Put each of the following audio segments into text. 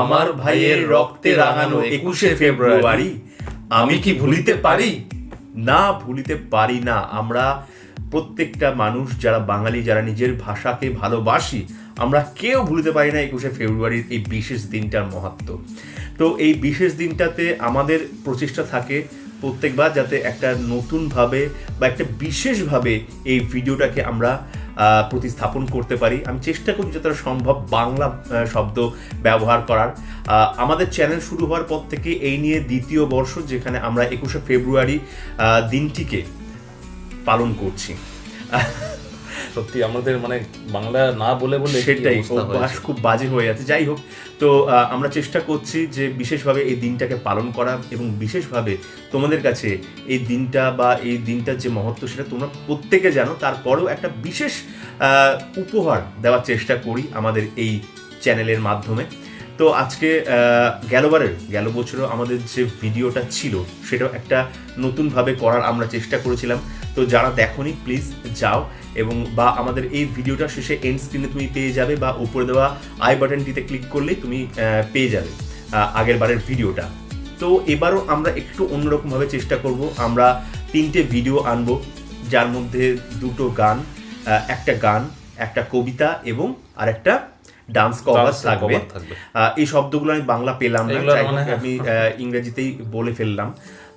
আমার ভাইয়ের রক্তে রাঙানো একুশে ফেব্রুয়ারি, আমি কি ভুলিতে পারি? না, ভুলিতে পারি না। আমরা প্রত্যেকটা মানুষ, যারা বাঙালি, যারা নিজের ভাষাকে ভালোবাসি, আমরা কেউ ভুলিতে পারি না একুশে ফেব্রুয়ারির এই বিশেষ দিনটার মহাত্ম তো এই বিশেষ দিনটাতে আমাদের প্রচেষ্টা থাকে প্রত্যেকবার যাতে একটা নতুনভাবে বা একটা বিশেষভাবে এই ভিডিওটাকে আমরা প্রতিস্থাপন করতে পারি। আমি চেষ্টা করি যতটা সম্ভব বাংলা শব্দ ব্যবহার করার। আমাদের চ্যানেল শুরু হওয়ার পর থেকে এই নিয়ে দ্বিতীয় বর্ষ যেখানে আমরা একুশে ফেব্রুয়ারি দিনটিকে পালন করছি। সত্যি আমাদের মানে বাংলা না বলে বলে সেটাই খুব বাজে হয়ে যাচ্ছে যাই হোক তো আমরা চেষ্টা করছি যে বিশেষভাবে এই দিনটাকে পালন করা এবং বিশেষভাবে তোমাদের কাছে এই দিনটা বা এই দিনটার যে মহত্ব সেটা তোমরা প্রত্যেকে জানো। তারপরেও একটা বিশেষ আহ, উপহার দেওয়ার চেষ্টা করি আমাদের এই চ্যানেলের মাধ্যমে। তো আজকে আহ, গেলবারের গেল বছরও আমাদের যে ভিডিওটা ছিল সেটাও একটা নতুনভাবে করার আমরা চেষ্টা করেছিলাম। তো যারা দেখোনি প্লিজ যাও এবং বা আমাদের এই ভিডিওটা শেষে এন্ড স্ক্রিনে তুমি পেয়ে যাবে বা উপরে দেওয়া আই বাটনটিতে ক্লিক করলেই তুমি পেয়ে যাবে আগের বারের ভিডিওটা তো এবারও আমরা একটু অন্যরকমভাবে চেষ্টা করব। আমরা তিনটে ভিডিও আনব যার মধ্যে দুটো গান একটা গান একটা কবিতা এবং আর একটা ডান্স কভার থাকবে। এই শব্দগুলো আমি বাংলা পেলাম না আমি ইংরেজিতেই বলে ফেললাম।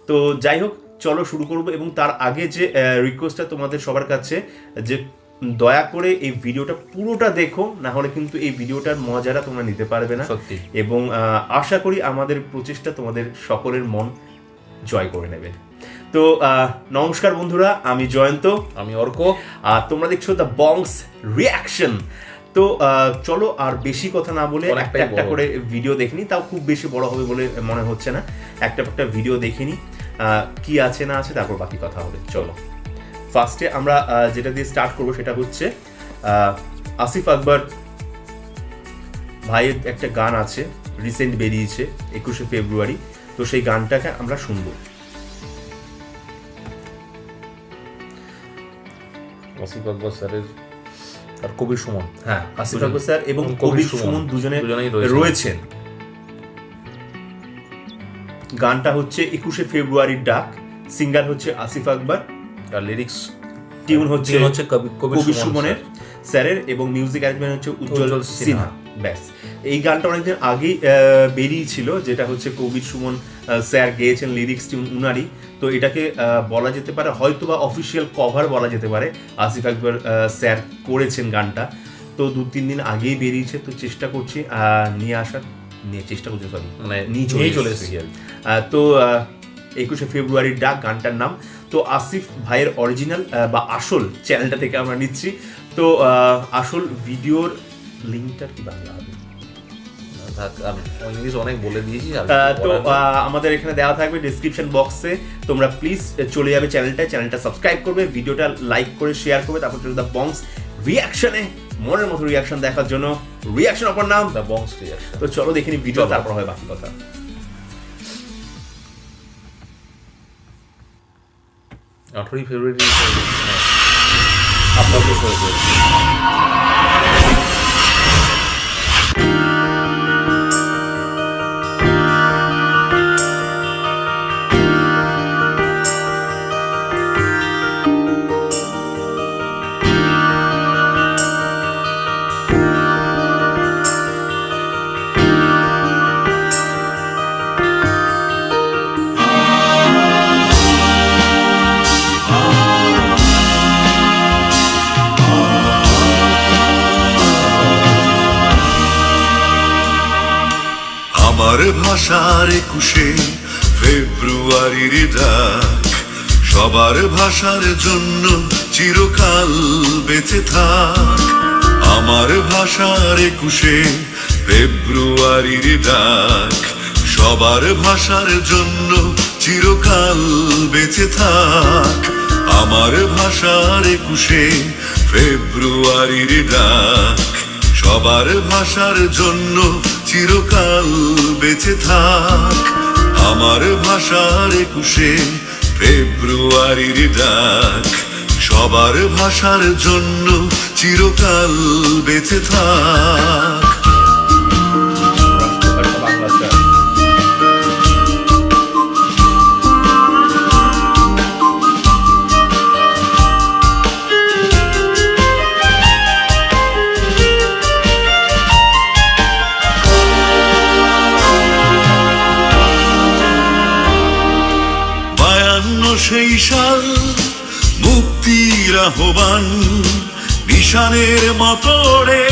তো যাই হোক চলো শুরু করব এবং তার আগে যে রিকোয়েস্টটা তোমাদের সবার কাছে যে দয়া করে এই ভিডিওটা পুরোটা দেখো না হলে কিন্তু এই ভিডিওটার মজাটা তোমরা নিতে পারবে না। সত্যি। এবং আশা করি আমাদের প্রচেষ্টা তোমাদের সকলের মন জয় করে নেবে। তো আহ, নমস্কার বন্ধুরা আমি জয়ন্ত। আমি অর্ক। আর তোমরা দেখছ দ্য বংস রিয়াকশন তো আহ, চলো আর বেশি কথা না বলে একটা একটা করে ভিডিও দেখিনি তাও খুব বেশি বড় হবে বলে মনে হচ্ছে না। একটা একটা ভিডিও দেখিনি কি আছে না আছে তারপর বাকি কথা হবে। চলো। ফার্স্টে আমরা যেটা দিয়ে স্টার্ট করব সেটা হচ্ছে আসিফ আকবর ভাইয়ের একটা গান আছে রিসেন্ট বেরিয়েছে একুশে ফেব্রুয়ারি। তো সেই গানটাকে আমরা শুনব। আসিফ আকবর স্যারের আর কবির সুমন। হ্যাঁ আসিফ আকবর স্যার এবং কবির সুমন। দুজনে রয়েছেন। গানটা হচ্ছে একুশে ফেব্রুয়ারির ডাক সিঙ্গার হচ্ছে আসিফ আকবর আর লিরিক্স টিউন হচ্ছে হচ্ছে কবি- সুমনের স্যারের এবং মিউজিক অ্যারেঞ্জমেন্ট হচ্ছে উজ্জ্বল সিনহা। ব্যাস। এই গানটা অনেকদিন আগেই বেরিয়েছিল যেটা হচ্ছে কবির সুমন স্যার গেয়েছেন লিরিক্স টিউন উনারই। তো এটাকে আহ, বলা যেতে পারে হয়তো বা অফিসিয়াল কভার বলা যেতে পারে আসিফ আকবর স্যার করেছেন গানটা। তো দু তিন দিন আগেই বেরিয়েছে তো চেষ্টা করছি আহ, নিয়ে আসার। নিয়ে চেষ্টা করছি সরি মানে নিয়ে চলে এসেছি। আর তো একুশে ফেব্রুয়ারির ডাক গানটার নাম। তো আসিফ ভাইয়ের অরিজিনাল বা আসল চ্যানেলটা থেকে আমরা নিচ্ছি। তো আসল ভিডিওর লিঙ্কটা কি বাংলা হবে? অনেক বলে দিয়েছি তো আমাদের এখানে দেওয়া থাকবে ডিসক্রিপশন বক্সে তোমরা প্লিজ চলে যাবে চ্যানেলটা চ্যানেলটা সাবস্ক্রাইব করবে ভিডিওটা লাইক করে শেয়ার করবে তারপর দ্য বংস রিয়াকশনে মনের মতো রিয়াকশন দেখার জন্য রিয়াকশন অপর নাম দ্য বংস রিয়াকশন তো চলো দেখিনি ভিডিও তারপর হয় বাকি কথা। আঠারোই ফেব্রুয়ারি আপনাদের একুশে ফেব্রুয়ারির ডাক। সবার ভাষার জন্য চিরকাল বেঁচে থাক। আমার ভাষার একুশে ফেব্রুয়ারির ডাক। সবার ভাষার জন্য চিরকাল বেঁচে থাক। আমার ভাষার একুশে ফেব্রুয়ারির ডাক। সবার ভাষার জন্য চিরকাল বেঁচে থাক। আমার ভাষার একুশে ফেব্রুয়ারির ডাক। সবার ভাষার জন্য চিরকাল বেঁচে থাক। মুক্তির আহ্বান নিশানের মতো রে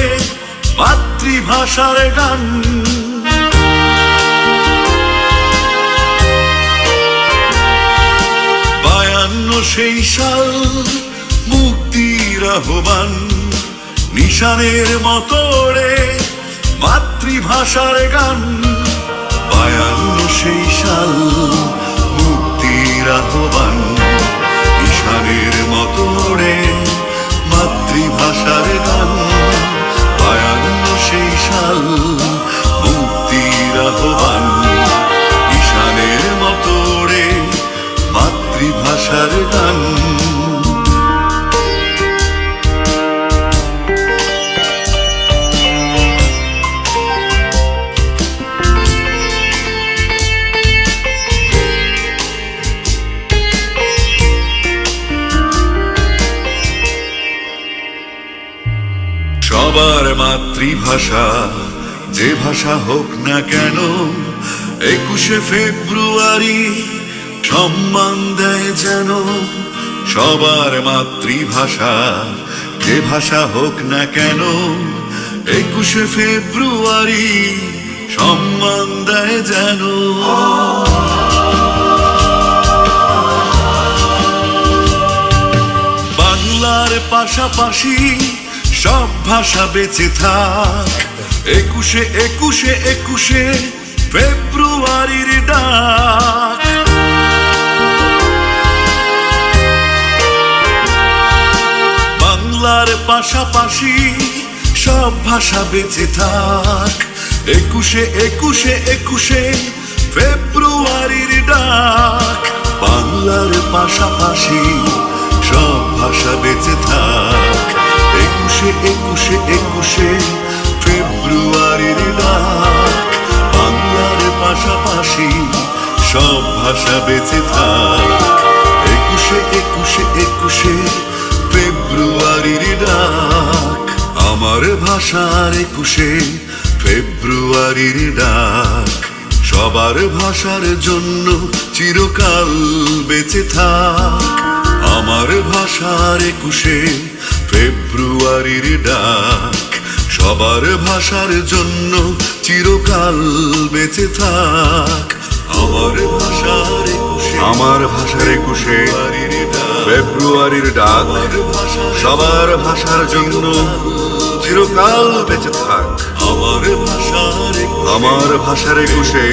মাতৃভাষার গান। বায়ান্ন সেই সাল মুক্তির আহ্বান নিশানের মতো রে মাতৃভাষার গান। বায়ান্ন সেই সাল মুক্তির আহ্বান ঈশানের মতো রে মাতৃভাষার গান। বায়ান্ন সেই সাল, মুক্তির আহ্বান। ঈশানের মতো রে মাতৃভাষার গান। মাতৃভাষা, যে ভাষা হোক না কেন, একুশে ফেব্রুয়ারি সম্মান দেয় যেন সবার মাতৃভাষা, যে ভাষা হোক না কেন, একুশে ফেব্রুয়ারি সম্মান দেয় যেন। বাংলার পাশাপাশি সব ভাষা বেঁচে থাক। একুশে একুশে একুশে ফেব্রুয়ারির ডাক। বাংলার পাশাপাশি সব ভাষা বেঁচে থাক। একুশে একুশে একুশে ফেব্রুয়ারির ডাক। বাংলার পাশাপাশি সব ভাষা বেঁচে থাক। একুশে একুশে একুশে ফেব্রুয়ারির ডাক বাংলার পাশাপাশি সব ভাষা বেঁচে থাক। একুশে একুশে একুশে ফেব্রুয়ারির ডাক আমার ভাষার একুশে ফেব্রুয়ারির ডাক। সবার ভাষার জন্য চিরকাল বেঁচে থাক। আমার ভাষার একুশে ফেব্রুয়ারির ডাক সবার ভাষার জন্য চিরকাল বেঁচে থাক। আমার ভাষার আমার ভাষার একুশে ফেব্রুয়ারির ডাক সবার ভাষার জন্য চিরকাল বেঁচে থাক। আমার ভাষার আমার ভাষার একুশে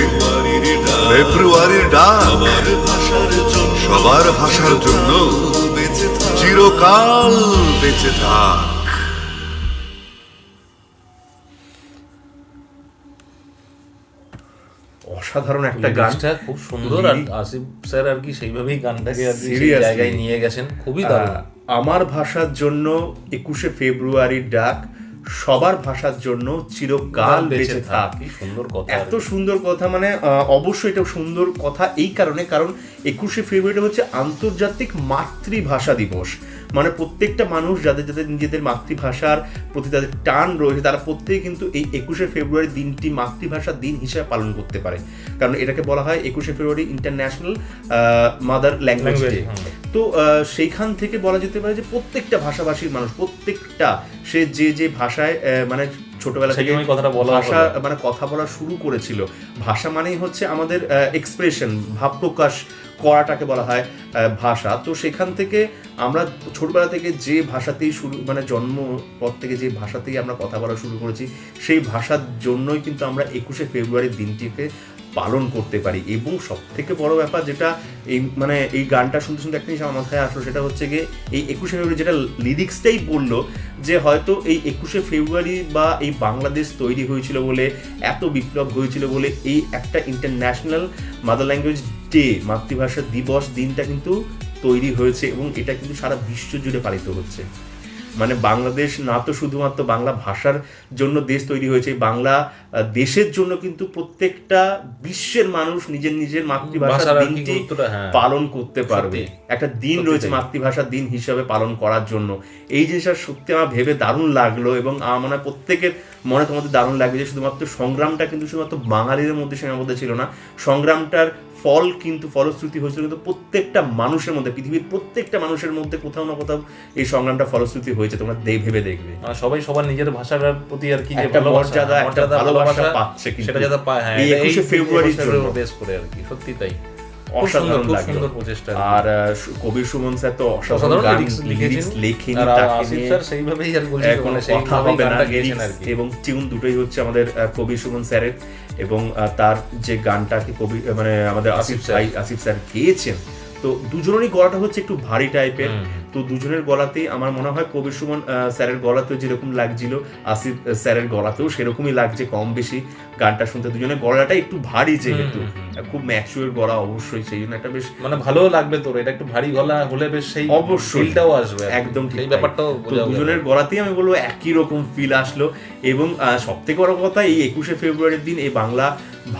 ফেব্রুয়ারির ডাক আমার ভাষার জন্য সবার ভাষার জন্য চিরকাল বেঁচে থাক। অসাধারণ একটা গান। গানটা খুব সুন্দর আর আসিফ স্যার আর কি সেইভাবেই গানটাকে আর কি জায়গায় নিয়ে গেছেন। খুবই দারুণ। আমার ভাষার জন্য একুশে ফেব্রুয়ারির ডাক সবার ভাষার জন্য চিরকাল বেঁচে থাক। সুন্দর কথা এত সুন্দর কথা মানে অবশ্যই এটা সুন্দর কথা এই কারণে কারণ একুশে ফেব্রুয়ারি হচ্ছে আন্তর্জাতিক মাতৃভাষা দিবস। মানে প্রত্যেকটা মানুষ যাদের যাদের নিজেদের মাতৃভাষার প্রতি তাদের টান রয়েছে তারা প্রত্যেকে কিন্তু এই একুশে ফেব্রুয়ারি দিনটি মাতৃভাষার দিন হিসেবে পালন করতে পারে। কারণ এটাকে বলা হয় একুশে February international mother language day. তো সেইখান থেকে বলা যেতে পারে যে প্রত্যেকটা ভাষাভাষীর মানুষ প্রত্যেকটা সে যে যে ভাষায় মানে ছোটবেলা থেকে কথাটা বলা ভাষা মানে কথা বলা শুরু করেছিল। ভাষা মানেই হচ্ছে আমাদের এক্সপ্রেশন ভাব প্রকাশ করাটাকে বলা হয় ভাষা। তো সেখান থেকে আমরা ছোটবেলা থেকে যে ভাষাতেই শুরু মানে জন্ম পর থেকে যে ভাষাতেই আমরা কথা বলা শুরু করেছি সেই ভাষার জন্যই কিন্তু আমরা একুশে ফেব্রুয়ারির দিনটিকে পালন করতে পারি। এবং সব থেকে বড় ব্যাপার যেটা এই মানে এই গানটা শুনতে শুনতে একটা জিনিস আমার মাথায় আসলো, সেটা হচ্ছে গিয়ে এই একুশে ফেব্রুয়ারি যেটা লিরিক্সটাই বলল, যে হয়তো এই একুশে ফেব্রুয়ারি বা এই বাংলাদেশ তৈরি হয়েছিল বলে, এত বিপ্লব হয়েছিল বলে এই একটা ইন্টারন্যাশনাল মাদার ল্যাঙ্গুয়েজ ডে মাতৃভাষা দিবস দিনটা কিন্তু তৈরি হয়েছে এবং এটা কিন্তু সারা বিশ্ব জুড়ে পালিত হচ্ছে। মানে বাংলাদেশ না তো শুধুমাত্র বাংলা ভাষার জন্য দেশ তৈরি হয়েছে বাংলা দেশের জন্য কিন্তু প্রত্যেকটা বিশ্বের মানুষ নিজের নিজের মাতৃভাষার দিনটি হ্যাঁ। পালন করতে পারবে একটা দিন রয়েছে। মাতৃভাষার দিন হিসাবে পালন করার জন্য এই জিনিসটা সত্যি আমার ভেবে দারুণ লাগল এবং আমার প্রত্যেকের মনে তোমাদের দারুণ লাগবে যে শুধুমাত্র সংগ্রামটা কিন্তু শুধুমাত্র বাঙালিদের মধ্যে সীমাবদ্ধ ছিল না সংগ্রামটার ফল কিন্তু ফলশ্রুতি হয়েছিল কিন্তু প্রত্যেকটা মানুষের মধ্যে পৃথিবীর প্রত্যেকটা মানুষের মধ্যে কোথাও না কোথাও এই সংগ্রামটা ফলশ্রুতি হয়েছে তোমরা দেখ ভেবে দেখবে। মানে সবাই সবার নিজের ভাষার প্রতি আর কি একটা ভালোবাসা, মর্যাদা, একটা ভালোবাসা ভালোবাসা পাচ্ছে। সেটা যাতে পায় হ্যাঁ এই এটা 21শে বেশ করে আর কি সত্যি তাই। অসাধারণ লাগল। আর কবির সুমন স্যার তো অসাধারণ গান লিরিক্স লেখেন সেইভাবেই আর কোনো মানে কথা হবে না এবং টিউন দুটোই হচ্ছে আমাদের কবি কবির সুমন স্যারের এবং তার যে গানটাকে কবি মানে আমাদের আসিফ আসিফ স্যার গেয়েছেন তো দুজনেরই গলাটা হচ্ছে একটু ভারী টাইপের। তো দুজনের গলাতেই আমার মনে হয় কবির সুমন স্যারের গলাতেও যেরকম লাগছিল আসিফ স্যারের গলাতেও সেরকমই লাগছে কম বেশি গানটা শুনতে। দুজনের গলাটা একটু ভারী যেহেতু। খুব ম্যাচুয়ার গলা অবশ্যই সেই জন্য একটা বেশ মানে ভালো লাগবে তোর এটা একটু ভারী গলা হলে বেশ সেই অবশ্যই। ফিলটাও আসবে একদম ঠিক ব্যাপারটাও দুজনের গলাতেই আমি বলব একই রকম ফিল আসলো এবং সব থেকে বড় কথা এই একুশে ফেব্রুয়ারির দিন এই বাংলা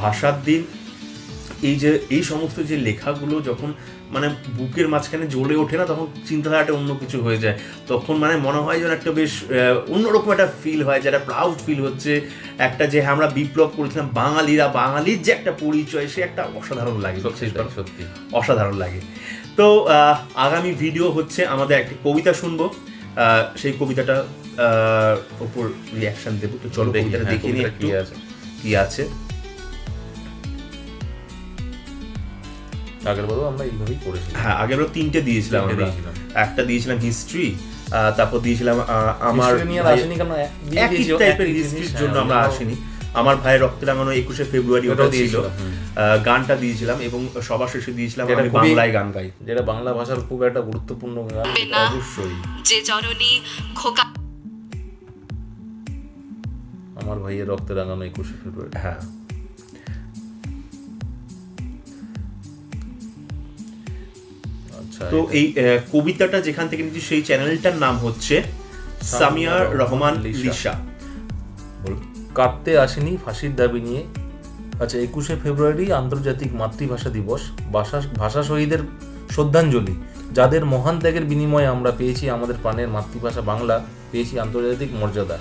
ভাষার দিন এই যে এই সমস্ত যে লেখাগুলো যখন মানে বুকের মাঝখানে জ্বলে ওঠে না তখন চিন্তাধারাটা অন্য কিছু হয়ে যায়। তখন মানে মনে হয় যেন একটা বেশ অন্যরকম একটা ফিল হয় যেটা প্রাউড ফিল হচ্ছে। একটা যে হ্যাঁ, আমরা বিপ্লব করেছিলাম বাঙালিরা বাঙালির যে একটা পরিচয় সে একটা অসাধারণ লাগে। সত্যি অসাধারণ লাগে। তো আগামী ভিডিও হচ্ছে আমাদের একটি কবিতা শুনব। সেই কবিতাটা ওপর রিয়াকশন দেবো। তো চলো দেখি, কবিতাটা হ্যাঁ, দেখে নিই একটু। কি আছে। আমরা এইভাবেই হ্যাঁ তিনটে দিয়েছিলাম আমরা। একটা দিয়েছিলাম হিস্ট্রি তারপর দিয়েছিলাম আমার একই টাইপের হিস্ট্রির জন্য হ্যাঁ, আমরা আসিনি। আমার ভাইয়ের রক্ত লাগানো একুশে ফেব্রুয়ারি ওটা ওটাও ছিল। দিয়েছিলাম, হুম। আহ, গানটা দিয়েছিলাম এবং সবার শেষে দিয়েছিলাম আমি বাংলায় গান গাই। যেটা বাংলা ভাষার খুব একটা গুরুত্বপূর্ণ গান অবশ্যই। যে জননী খোকা আমার ভাইয়ের রক্তে রাঙানো একুশে ফেব্রুয়ারি। হ্যাঁ। তো এই কবিতাটা যেখান থেকে নিচ্ছি সেই চ্যানেলটার নাম হচ্ছে সামিয়া রহমান লিসা। কাটতে আসেনি ফাঁসির দাবি নিয়ে। আচ্ছা একুশে ফেব্রুয়ারি আন্তর্জাতিক মাতৃভাষা দিবস। ভাষা ভাষা শহীদের শ্রদ্ধাঞ্জলি। যাদের মহান ত্যাগের বিনিময়ে আমরা পেয়েছি আমাদের প্রাণের মাতৃভাষা বাংলা পেয়েছি আন্তর্জাতিক মর্যাদা।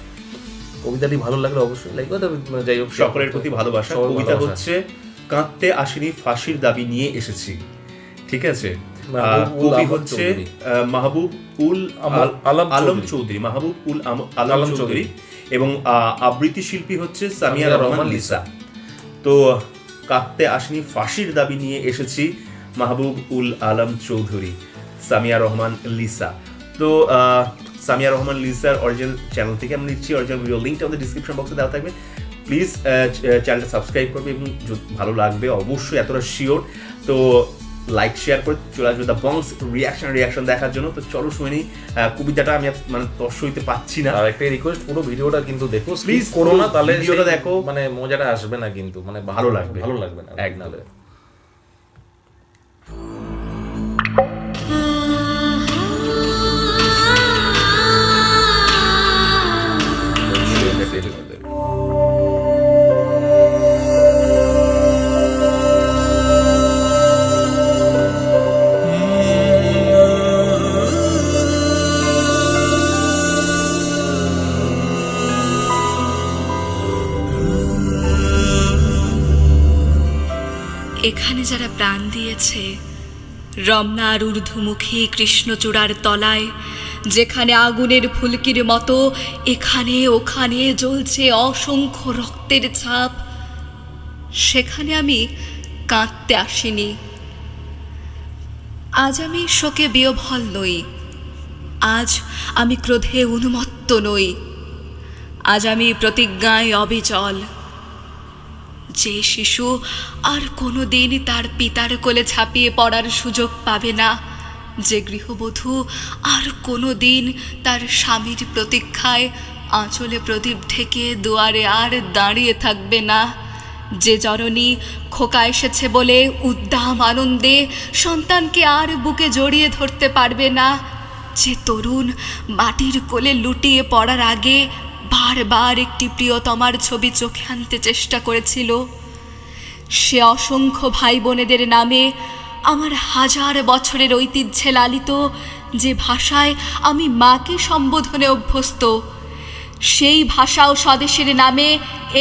কবিতাটি ভালো লাগলে অবশ্যই লাইক যাই হোক সকলের প্রতি ভালোবাসা। কবিতা হচ্ছে কাঁদতে আসেনি ফাঁসির দাবি নিয়ে এসেছি। ঠিক আছে? কবি হচ্ছে মাহবুব উল আলম আলম চৌধুরী। মাহবুব উল আলম চৌধুরী। এবং আবৃত্তি শিল্পী হচ্ছে সামিয়া রহমান রহমান লিসা। তো কাঁদতে আসেনি ফাঁসির দাবি নিয়ে এসেছি মাহবুব উল আলম চৌধুরী সামিয়া রহমান লিসা। তো সামিয়া রহমান লিসার অরিজিনাল চ্যানেল থেকে আমরা নিচ্ছি অরিজিনাল ভিডিও লিঙ্কটা আমাদের ডিসক্রিপশন বক্সে দেওয়া থাকবে। প্লিজ চ্যানেলটা সাবস্ক্রাইব করবে এবং ভালো লাগবে অবশ্যই এতটা শিওর তো লাইক শেয়ার করে চলে আসবে দ্য বংস রিয়াকশন রিয়াকশন দেখার জন্য তো চলো শুনি নিই কবিতাটা আমি মানে তর্স হইতে পাচ্ছি না আর একটা রিকোয়েস্ট পুরো ভিডিওটা কিন্তু দেখো প্লিজ করো না তাহলে ভিডিওটা দেখো। মানে মজাটা আসবে না কিন্তু মানে ভালো লাগবে। ভালো লাগবে না এক একদম। প্রাণ দিয়েছে। রমনার ঊর্ধ্বমুখী কৃষ্ণচূড়ার তলায়, যেখানে আগুনের ফুলকির মতো, এখানে ওখানে জ্বলছে অসংখ্য রক্তের ছাপ। সেখানে আমি কাঁদতে আসিনি। আজ আমি শোকে বিয়ভল নই। আজ আমি ক্রোধে উন্মত্ত নই। আজ আমি প্রতিজ্ঞায় অবিচল। যে শিশু আর কোনো দিন তার পিতার কোলে ছাপিয়ে পড়ার সুযোগ পাবে না। যে গৃহবধূ আর কোনো দিন তার স্বামীর প্রতীক্ষায় আঁচলে প্রদীপ ঢেকে দুয়ারে আর দাঁড়িয়ে থাকবে না। যে জননী খোকা এসেছে বলে উদ্দাম আনন্দে সন্তানকে আর বুকে জড়িয়ে ধরতে পারবে না। যে তরুণ মাটির কোলে লুটিয়ে পড়ার আগে বারবার একটি প্রিয়তমার ছবি চোখে আনতে চেষ্টা করেছিল। সে অসংখ্য ভাই বোনেদের নামে আমার হাজার বছরের ঐতিহ্যে লালিত যে ভাষায় আমি মাকে সম্বোধনে অভ্যস্ত, সেই ভাষা ও স্বদেশের নামে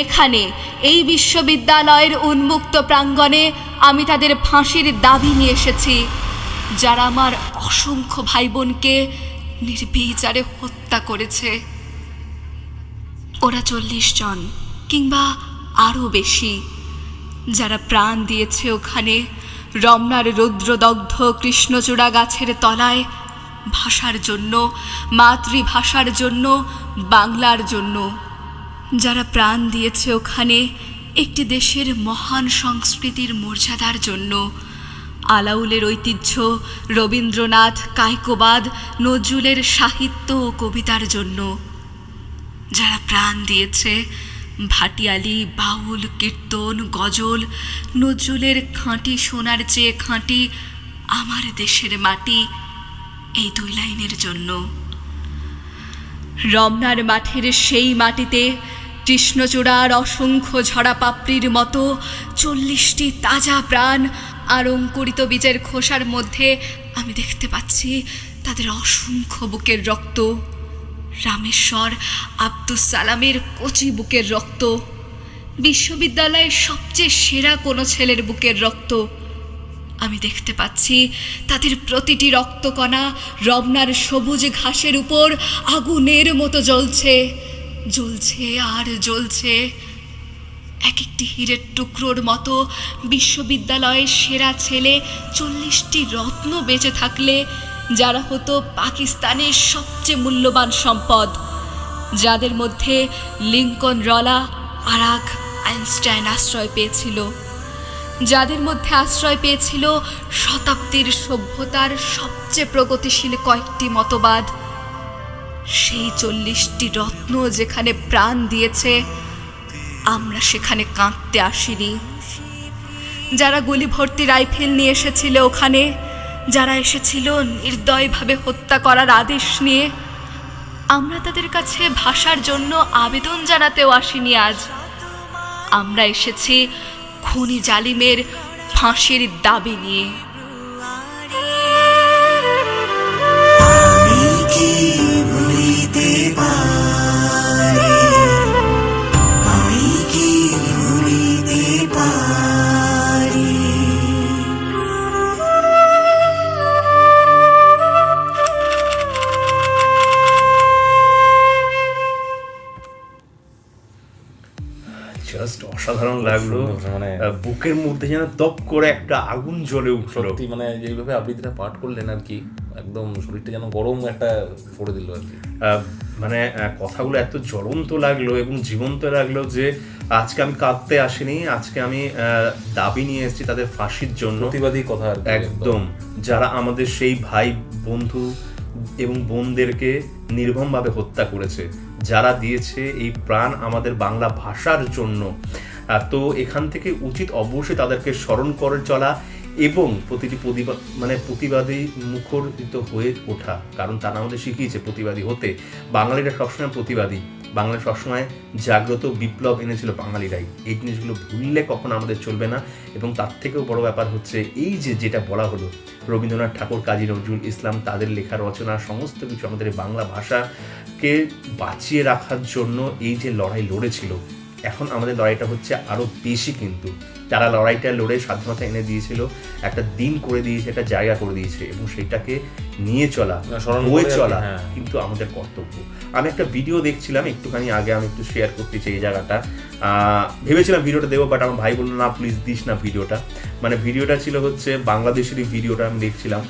এখানে, এই বিশ্ববিদ্যালয়ের উন্মুক্ত প্রাঙ্গণে আমি তাদের ফাঁসির দাবি নিয়ে এসেছি, যারা আমার অসংখ্য ভাই বোনকে নির্বিচারে হত্যা করেছে। ওরা চল্লিশ জন, কিংবা আরও বেশি। যারা প্রাণ দিয়েছে ওখানে, রমনার রৌদ্রদগ্ধ কৃষ্ণচূড়া গাছের তলায়, ভাষার জন্য, মাতৃভাষার জন্য, বাংলার জন্য। যারা প্রাণ দিয়েছে ওখানে, একটি দেশের মহান সংস্কৃতির মর্যাদার জন্য। আলাউলের ঐতিহ্য, রবীন্দ্রনাথ, কায়কোবাদ, নজরুলের সাহিত্য ও কবিতার জন্য। যারা প্রাণ দিয়েছে, ভাটিয়ালি, বাউল, কীর্তন, গজল, নজরুলের খাঁটি সোনার চেয়ে খাঁটি আমার দেশের মাটি এই দুই লাইনের জন্য। রমনার মাঠের সেই মাটিতে কৃষ্ণচূড়ার অসংখ্য ঝরা পাপড়ির মতো চল্লিশটি তাজা প্রাণ আর অঙ্কুরিত বীজের খোসার মধ্যে আমি দেখতে পাচ্ছি তাদের অসংখ্য বুকের রক্ত। রামেশ্বর আব্দুস সালামের কচি বুকের রক্ত। বিশ্ববিদ্যালয়ের সবচেয়ে সেরা কোনো ছেলের বুকের রক্ত। আমি দেখতে পাচ্ছি তাদের প্রতিটি রক্তকণা রমনার সবুজ ঘাসের উপর আগুনের মতো জ্বলছে। জ্বলছে আর জ্বলছে। এক একটি হীরের টুকরোর মতো বিশ্ববিদ্যালয়ের সেরা ছেলে চল্লিশটি রত্ন বেঁচে থাকলে যারা হতো পাকিস্তানের সবচেয়ে মূল্যবান সম্পদ, যাদের মধ্যে লিঙ্কন, রলা আরাক আইনস্টাইন আশ্রয় পেয়েছিল। যাদের মধ্যে আশ্রয় পেয়েছিল শতাব্দীর সভ্যতার সবচেয়ে প্রগতিশীল কয়েকটি মতবাদ। সেই চল্লিশটি রত্ন যেখানে প্রাণ দিয়েছে, আমরা সেখানে কাঁদতে আসিনি। যারা গুলি ভর্তি রাইফেল নিয়ে এসেছিল ওখানে যারা এসেছিল নির্দয়ভাবে হত্যা করার আদেশ নিয়ে, আমরা তাদের কাছে ভাষার জন্য আবেদন জানাতেও আসিনি আজ। আমরা এসেছি খুনি জালিমের ফাঁসির দাবি নিয়ে। আমি কি ভুলিতে পারি? লাগল। মানে- বুকের মধ্যে যেন তপ করে একটা আগুন জ্বলে উঠল। সত্যি মানে যেভাবে আবৃত্তিটা পাঠ করলেন আর কি একদম শরীরটা যেন গরম একটা করে দিল আর কি। মানে কথাগুলো এত জ্বলন্ত লাগল এবং জীবন্ত লাগল যে আজকে আমি কাঁদতে আসিনি আজকে আমি দাবি নিয়ে এসেছি তাদের ফাঁসির জন্য। প্রতিবাদী কথা একদম। যারা আমাদের সেই ভাই বন্ধু এবং বোনদেরকে নির্মমভাবে হত্যা করেছে যারা দিয়েছে এই প্রাণ আমাদের বাংলা ভাষার জন্য। তো এখান থেকে উচিত অবশ্যই তাদেরকে স্মরণ করে চলা এবং প্রতিটি প্রতিবাদ মানে প্রতিবাদী মুখরিত হয়ে ওঠা। কারণ তারা আমাদের শিখিয়েছে প্রতিবাদী হতে। বাঙালিরা সবসময় প্রতিবাদী। বাংলা সবসময় জাগ্রত, বিপ্লব এনেছিল বাঙালিরাই। এই জিনিসগুলো ভুললে কখনো আমাদের চলবে না এবং তার থেকেও বড় ব্যাপার হচ্ছে এই যে, যেটা বলা হলো, রবীন্দ্রনাথ ঠাকুর, কাজী নজরুল ইসলাম, তাদের লেখা রচনা, সমস্ত কিছু আমাদের বাংলা ভাষাকে বাঁচিয়ে রাখার জন্য এই যে লড়াই লড়েছিল এখন আমাদের লড়াইটা হচ্ছে আরও বেশি কিন্তু। তারা লড়াইটা লড়ে স্বাধীনতা এনে দিয়েছিল একটা দিন করে দিয়েছে একটা জায়গা করে দিয়েছে এবং সেটাকে নিয়ে চলা বয়ে কি, চলা হ্যাঁ। কিন্তু আমাদের কর্তব্য। আমি একটা ভিডিও দেখছিলাম একটুখানি আগে আমি একটু শেয়ার করতে চাই এই জায়গাটা। ভেবেছিলাম ভিডিওটা দেবো বাট আমার ভাই বলল না প্লিজ দিস না ভিডিওটা মানে ভিডিওটা ছিল হচ্ছে বাংলাদেশেরই ভিডিওটা আমি দেখছিলাম।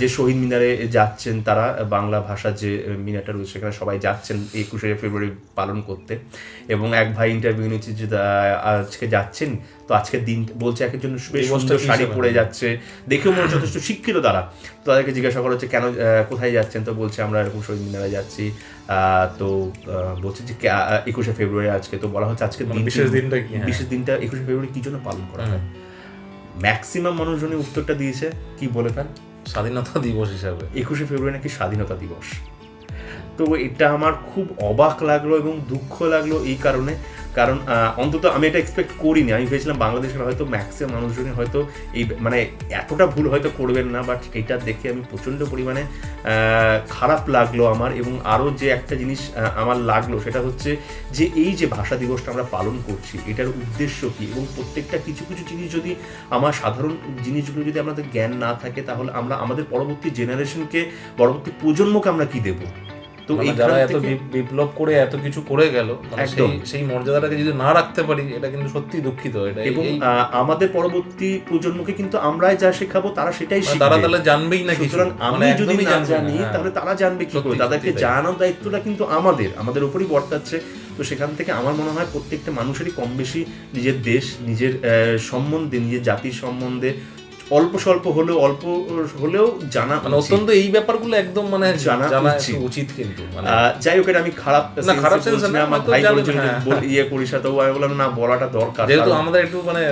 যে শহীদ মিনারে যাচ্ছেন তারা বাংলা ভাষার যে মিনারটা রয়েছে সেখানে সবাই যাচ্ছেন একুশে ফেব্রুয়ারি পালন করতে। এবং এক ভাই ইন্টারভিউ নিচ্ছে যে আজকে যাচ্ছেন তো আজকের দিন বলছে এক একজন বেশ দিবসটা সুন্দর কি শাড়ি পরে যাচ্ছে। দেখেও মনে যথেষ্ট শিক্ষিত তারা। তো তাদেরকে জিজ্ঞাসা করা হচ্ছে কেন কোথায় যাচ্ছেন? তো বলছে আমরা এরকম শহীদ মিনারে যাচ্ছি। আহ, তো আহ, বলছে যে একুশে ফেব্রুয়ারি আজকে। তো বলা হচ্ছে আজকে মানে বিশেষ দিনটা হ্যাঁ। বিশেষ দিনটা একুশে ফেব্রুয়ারি কি জন্য পালন করা হয়? ম্যাক্সিমাম মানুষজনই উত্তরটা দিয়েছে। কি বলে ফেল স্বাধীনতা দিবস হিসাবে। একুশে ফেব্রুয়ারি নাকি স্বাধীনতা দিবস। তো এটা আমার খুব অবাক লাগল এবং দুঃখ লাগল এই কারণে। কারণ অন্তত আমি এটা এক্সপেক্ট করিনি। আমি ভেবেছিলাম বাংলাদেশের হয়তো ম্যাক্সিমাম মানুষজনই হয়তো এই মানে এতটা ভুল হয়তো করবেন না বাট এটা দেখে আমি প্রচণ্ড পরিমাণে খারাপ লাগল আমার এবং আরও যে একটা জিনিস আমার লাগল সেটা হচ্ছে যে এই যে ভাষা দিবসটা আমরা পালন করছি, এটার উদ্দেশ্য কী? এবং প্রত্যেকটা কিছু কিছু জিনিস যদি আমার সাধারণ জিনিসগুলো যদি আমাদের জ্ঞান না থাকে, তাহলে আমরা আমাদের পরবর্তী জেনারেশনকে পরবর্তী প্রজন্মকে আমরা কি দেব? তো মানে যারা এত বিপ্লব করে এত কিছু করে গেল মানে একদম। সেই মর্যাদাটাকে যদি না রাখতে পারি এটা কিন্তু সত্যি দুঃখিত এটা এবং আমাদের পরবর্তী প্রজন্মকে কিন্তু আমরাই যা শেখাবো তারা সেটাই মানে শিখবে। তারা তাহলে জানবেই না সুতরাং আমি যদি না জানি হ্যাঁ। তাহলে তারা জানবে কি করে। তাদেরকে জানানোর দায়িত্বটা কিন্তু আমাদের আমাদের উপরই বর্তাচ্ছে। তো সেখান থেকে আমার মনে হয় প্রত্যেকটা মানুষেরই কম বেশি নিজের দেশ নিজের সম্বন্ধে নিজের জাতির সম্বন্ধে অল্প স্বল্প হলেও অল্প হলেও জানা মানে অত্যন্ত এই ব্যাপারগুলো একদম মানে জানা উচিত। কিন্তু মানে যাই হোক এটা আমি খারাপ না, খারাপ বলছি না, আমার ভাই হ্যাঁ। ইয়ে করিস তবু আমি বললাম না বলাটা দরকার যেহেতু আমাদের একটু মানে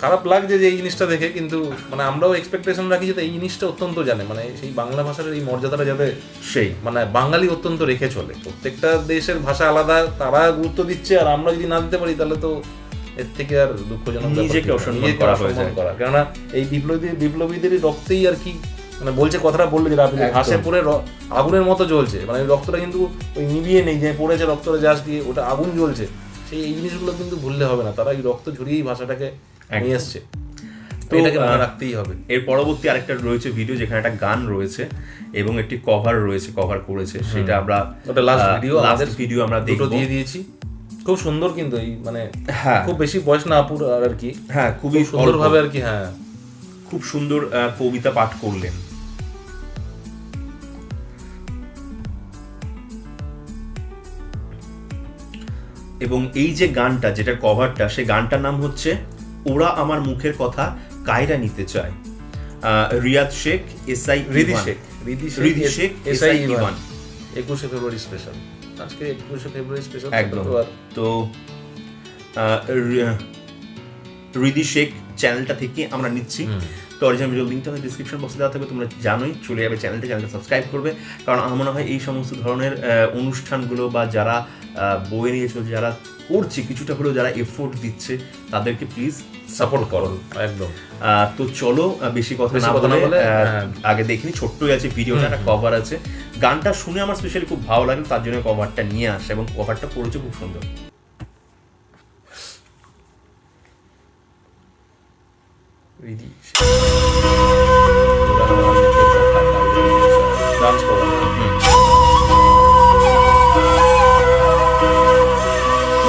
খারাপ লাগছে যে এই জিনিসটা দেখে কিন্তু মানে আমরাও এক্সপেকটেশন রাখি যে এই জিনিসটা অত্যন্ত জানে মানে সেই বাংলা ভাষার এই মর্যাদাটা যাতে সেই মানে বাঙালি অত্যন্ত রেখে চলে প্রত্যেকটা দেশের ভাষা আলাদা তারা গুরুত্ব দিচ্ছে আর আমরা যদি না দিতে পারি তাহলে তো এর থেকে আর দুঃখজনক নিজেকে অসম্মান করা হয়ে। করা। কেননা এই বিপ্লবী বিপ্লবীদেরই রক্তেই আর কি মানে বলছে কথাটা বললে যে আপনি। ঘাসে পড়ে আগুনের মতো জ্বলছে। মানে ওই রক্তটা কিন্তু ওই নিভিয়ে নেই যে পড়েছে রক্তটা জাস্ট দিয়ে ওটা আগুন জ্বলছে। সেই এই জিনিসগুলো কিন্তু ভুললে হবে না। তারা এই রক্ত ঝরিয়েই ভাষাটাকে নিয়ে। এসছে। তো এটাকে মনে রাখতেই হবে। এর পরবর্তী আরেকটা রয়েছে ভিডিও যেখানে একটা গান রয়েছে এবং একটি কভার রয়েছে কভার করেছে। সেটা আমরা ওটা লাস্ট ভিডিও লাস্ট ভিডিও আমরা দুটো দেখব। দিয়ে দিয়েছি। খুব সুন্দর কিন্তু এই মানে হ্যাঁ। খুব বেশি বয়স না আপুর আর কি। হ্যাঁ খুবই খুব সুন্দর ভাবে আর কি হ্যাঁ। খুব সুন্দর কবিতা পাঠ করলেন। এবং এই যে গানটা যেটা কভারটা সেই গানটার নাম হচ্ছে ওরা আমার মুখের কথা কায়রা নিতে চায়। আহ, Riyad Sheikh S I Ridi Sheikh Ridi Sheikh S I Evan. একুশে ফেব্রুয়ারি স্পেশাল আজকে একুশে ফেব্রুয়ারি স্পেশাল একদম। তো আহ, রিদি শেখ চ্যানেলটা থেকে আমরা নিচ্ছি। তো অরিজিনাল ভিডিও লিঙ্কটা আমি ডিসক্রিপশন বক্সে দেওয়া থাকবে তোমরা জানোই চলে যাবে চ্যানেলটা চ্যানেলটা সাবস্ক্রাইব করবে। কারণ আমার মনে হয় এই সমস্ত ধরনের অনুষ্ঠানগুলো বা যারা বয়ে নিয়ে চলছে যারা করছে কিছুটা হলেও যারা এফোর্ট দিচ্ছে তাদেরকে প্লিজ সাপোর্ট করো। একদম। তো চলো বেশি কথা না বলে হ্যাঁ। আগে দেখিনি ছোট্টই আছে ভিডিওটা একটা কভার আছে। গানটা শুনে আমার স্পেশালি খুব ভালো লাগে তার জন্য কভারটা নিয়ে আসে এবং কভারটা করেছে খুব সুন্দর।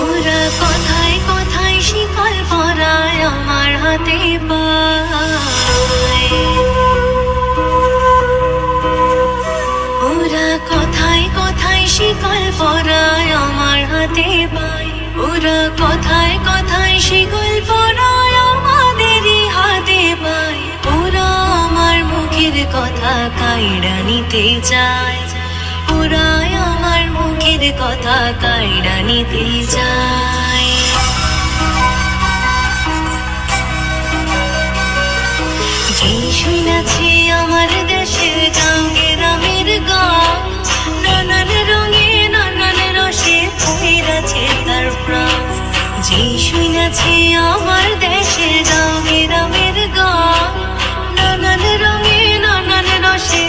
ওরা কথায় কথায় শিকল পরায় আমার হাতে পায়। ওরা কথায় ওরা কথায় কথায় শিকল পরায় হাতে ওরা আমার মুখের কথা কাইড়া নিতে চায়। ওরা আমার মুখের কথা কাইড়া নিতে চায়। শুনেছি আমার দেশের গান গ্রামের গান, নানান রঙে নানান রসে ফিরেছে তার প্রাণ। যে শুনেছি আমার দেশের গান গ্রামের নানান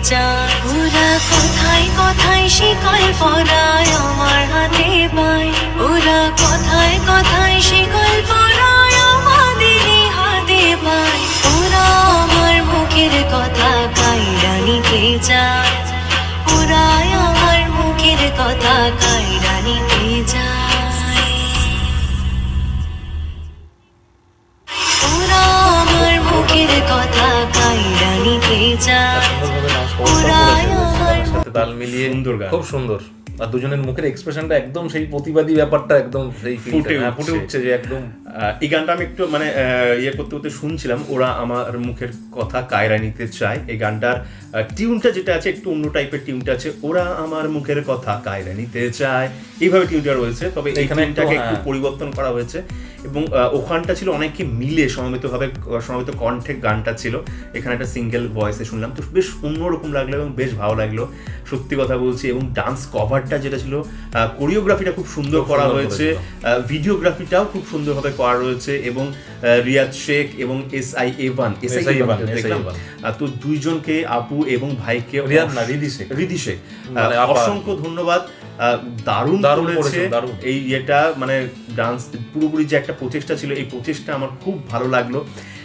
ওরা কথায় কথায় শিকল পরায় আমার হাতে পায়। ওরা কথায় কথায় শিকল পরায় আমাদের হাতে পায়। ওরা আমার মুখের কথা কাইরা নিতে চায় ওরা আমার মুখের কথা কাইরা নিতে চায় ওরা আমার মুখের কথা কাইরা নিতে চায় তার তাল মিলিয়ে। সুন্দর গান। খুব সুন্দর। আর দুজনের মুখের এক্সপ্রেশনটা একদম সেই প্রতিবাদী ব্যাপারটা একদম সেই ফুটে ফুটে উঠছে। উঠছে যে একদম আহ, এই গানটা আমি একটু মানে আহ, ইয়ে করতে করতে শুনছিলাম। ওরা আমার মুখের কথা কায়রা নিতে চায়। এই গানটার টিউনটা যেটা আছে একটু অন্য টাইপের টিউনটা আছে ওরা আমার মুখের কথা কায়রা নিতে চায়। এইভাবে টিউনটা রয়েছে তবে এখানে একটু, টিউনটাকে একটু হ্যাঁ। পরিবর্তন করা হয়েছে এবং ওখানটা ছিল অনেকে মিলে সমবেতভাবে সমবেত কণ্ঠে গানটা ছিল। এখানে একটা সিঙ্গেল ভয়েসে শুনলাম তো বেশ অন্যরকম লাগল এবং বেশ ভালো লাগল। সত্যি কথা বলছি এবং ডান্স কভারটা যেটা ছিল কোরিওগ্রাফিটা খুব সুন্দর করা হয়েছে। ভিডিওগ্রাফিটাও খুব সুন্দরভাবে করা রয়েছে এবং রিয়াদ শেখ এবং S I Evan S I Evan দেখলাম। তো দুইজনকে আপু এবং ভাইকে রিদিশে। অসংখ্য ধন্যবাদ। আহ, দারুণ দারুণ করেছে এই এটা মানে ডান্স পুরোপুরি যে একটা প্রচেষ্টা ছিল এই প্রচেষ্টা আমার খুব ভালো লাগল।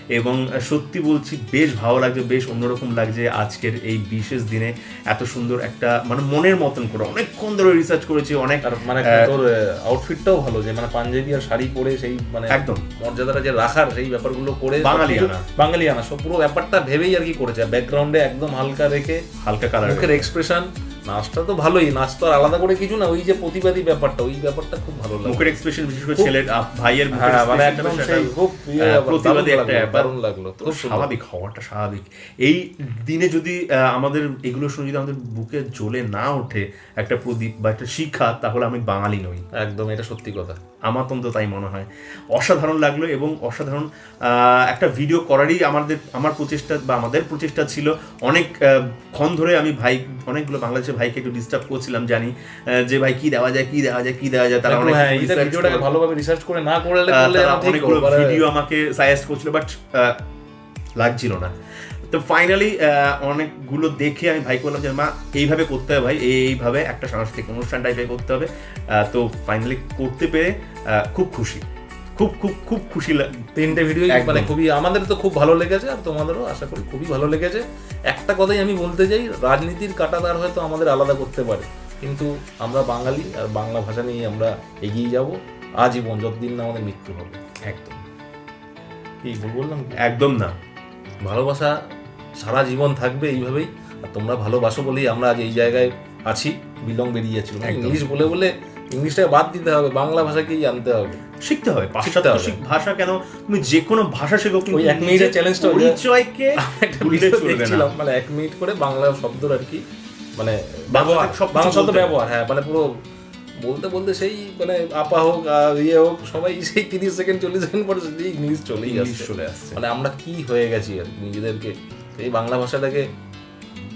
এবং সত্যি বলছি বেশ ভালো লাগছে বেশ অন্যরকম লাগছে আজকের এই বিশেষ দিনে এত সুন্দর একটা মানে মনের মতন করে অনেকক্ষণ ধরে রিসার্চ করেছি অনেক আর মানে তোর আউটফিটটাও ভালো যে মানে পাঞ্জাবি আর শাড়ি পরে সেই মানে একদম। মর্যাদাটা যে রাখার সেই ব্যাপারগুলো করে বাঙালিয়ানা। বাঙালিয়ানা সব পুরো ব্যাপারটা ভেবেই আর কি করেছে ব্যাকগ্রাউন্ডে একদম হালকা রেখে হালকা কালার মুখের এক্সপ্রেশন নাচটা তো ভালোই নাচ তো আর আলাদা করে কিছু না ওই যে প্রতিবাদী ব্যাপারটা ওই ব্যাপারটা খুব ভালো লাগে। মুখের এক্সপ্রেশন বিশেষ করে ছেলের ভাইয়ের হ্যাঁ মানে একদম সেই খুব ইয়ে ব্যাপার, প্রতিবাদী একটা দারুণ লাগল তো স্বাভাবিক হওয়াটা স্বাভাবিক। এই দিনে যদি আহ, আমাদের এগুলো শুনে যদি আমাদের বুকে জ্বলে না ওঠে একটা প্রদীপ বা একটা শিক্ষা তাহলে আমি বাঙালি নই। একদম এটা সত্যি কথা। আমার তো তাই মনে হয়। অসাধারণ লাগল এবং অসাধারণ একটা ভিডিও করারই আমাদের আমার প্রচেষ্টা বা আমাদের প্রচেষ্টা ছিল। অনেক ক্ষণ ধরে আমি ভাই অনেকগুলো বাংলাদেশের ভাইকে একটু ডিস্টার্ব করছিলাম জানি যে ভাই কি দেওয়া যায় কি দেওয়া যায় কি দেওয়া যায় তারা অনেক ভিডিওটাকে ভালোভাবে রিসার্চ করে না করলে অনেকগুলো ভিডিও আমাকে সাজেস্ট করছিল বাট লাগছিল না। তো ফাইনালি অনেকগুলো দেখে আমি ভাই বললাম যে মা এইভাবে করতে হবে ভাই এইভাবে একটা সাংস্কৃতিক অনুষ্ঠান টাইপের করতে হবে। তো ফাইনালি করতে পেরে খুব খুশি। খুব খুব খুব খুশি তিনটে ভিডিও মানে খুবই আমাদের তো খুব ভালো লেগেছে আর তোমাদেরও আশা করি খুবই ভালো লেগেছে। একটা কথাই আমি বলতে চাই রাজনীতির কাটাতার হয়তো আমাদের আলাদা করতে পারে কিন্তু আমরা বাঙালি আর বাংলা ভাষা নিয়ে আমরা এগিয়ে যাব আজীবন যতদিন না আমাদের মৃত্যু হবে। একদম। কি বললাম? একদম না। ভালোবাসা সারা জীবন থাকবে এইভাবেই আর তোমরা ভালোবাসো বলেই আমরা আজ এই জায়গায় আছি বিলং বেরিয়ে যাচ্ছি। ইংলিশ বলে বলে ইংলিশটাকে বাদ দিতে হবে বাংলা ভাষাকেই জানতে হবে। শিখতে হবে পাশ্চাত্য। ভাষা কেন? তুমি যে কোনো ভাষা শেখো কিন্তু এক মিনিটের চ্যালেঞ্জটা পরিচয়কে চলবে না। মানে এক মিনিট করে বাংলা শব্দর আর কি মানে ব্যবহার সব বাংলা শব্দ ব্যবহার হ্যাঁ মানে পুরো বলতে বলতে সেই মানে আপা হোক আর ইয়ে হোক সবাই সেই তিরিশ সেকেন্ড চল্লিশ সেকেন্ড পরে সেই ইংলিশ চলেই আসছে। চলে আসছে। মানে আমরা কি হয়ে গেছি আর নিজেদেরকে? এই বাংলা ভাষাটাকে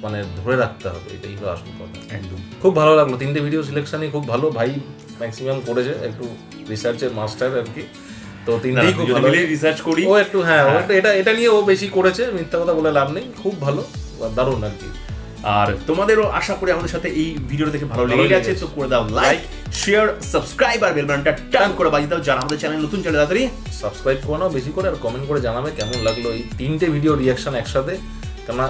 মানে ধরে রাখতে হবে এটাই হলো আসল কথা। একদম। খুব ভালো লাগল তিনটে ভিডিও সিলেকশনই খুব ভালো ভাই ম্যাক্সিমাম করেছে একটু রিসার্চের মাস্টার আর কি। তো না, তিনটেই খুব ভালো রিসার্চ করি। ও একটু হ্যাঁ হ্যাঁ। এটা এটা নিয়ে ও বেশি করেছে মিথ্যা কথা বলে লাভ নেই খুব ভালো দারুণ আর কি। আর তোমাদেরও আশা করি আমাদের সাথে এই ভিডিওটা দেখে ভালো লেগে গেছে। তো করে দাও লাইক শেয়ার সাবস্ক্রাইব আর বেল বাটনটা টান করে বাজিয়ে দাও যারা আমাদের চ্যানেল নতুন চ্যানেল তাড়াতাড়ি সাবস্ক্রাইব করে নাও বেশি করে আর কমেন্ট করে জানাবে কেমন লাগল এই তিনটে ভিডিও রিয়াকশন একসাথে। কেননা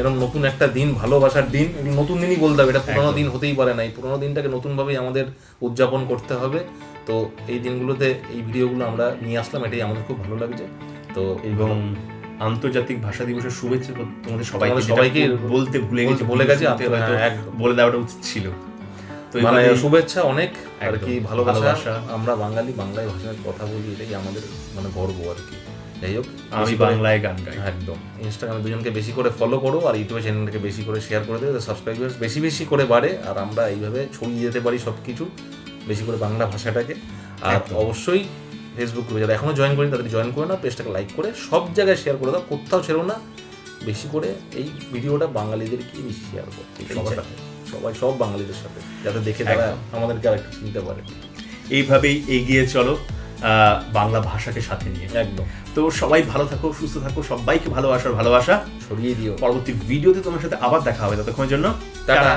এরকম নতুন একটা দিন ভালোবাসার দিন নতুন দিনই বলতে হবে এটা পুরোনো দিন হতেই পারে না। এই পুরোনো দিনটাকে নতুনভাবেই আমাদের উদযাপন করতে হবে। তো এই দিনগুলোতে এই ভিডিওগুলো আমরা নিয়ে আসলাম এটাই আমাদের খুব ভালো লাগছে। তো এবং আন্তর্জাতিক ভাষা দিবসের শুভেচ্ছা তোমাদের সবাইকে সবাইকে বলতে ভুলে গেছি বলে গেছি, হ্যাঁ, বলে দেওয়াটা উচিত ছিল। তো মানে শুভেচ্ছা অনেক আর কি ভালোবাসা। ভালোবাসা। আমরা বাঙালি বাংলায় ভাষায় কথা বলি এটাই আমাদের মানে গর্ব আর কি। যাই হোক আমি বাংলায় গান গাই। একদম। ইনস্টাগ্রামে দুজনকে বেশি করে ফলো করো আর ইউটিউবে চ্যানেলটাকে বেশি করে শেয়ার করে দেবে সাবস্ক্রাইবার্স বেশি বেশি করে বাড়ে আর আমরা এইভাবে ছড়িয়ে যেতে পারি সব কিছু বেশি করে বাংলা ভাষাটাকে। আর অবশ্যই ফেসবুক গ্রুপে যারা এখনও জয়েন করেনি তাদের জয়েন করে না পেজটাকে লাইক করে সব জায়গায় শেয়ার করে দাও কোথাও ছেড়ো না। বেশি করে এই ভিডিওটা বাঙালিদেরকে শেয়ার করতে সবার সাথে। সবাই সব বাঙালিদের সাথে যাতে দেখে তারা। আমাদেরকে আর একটু চিনতে পারে। এইভাবেই এগিয়ে চলো বাংলা ভাষাকে সাথে নিয়ে। একদম। তো সবাই ভালো থাকো সুস্থ থাকো সবাইকে ভালোবাসার ভালোবাসা। ছড়িয়ে দিও। পরবর্তী ভিডিওতে তোমার সাথে আবার দেখা হবে ততক্ষণের জন্য। টাটা।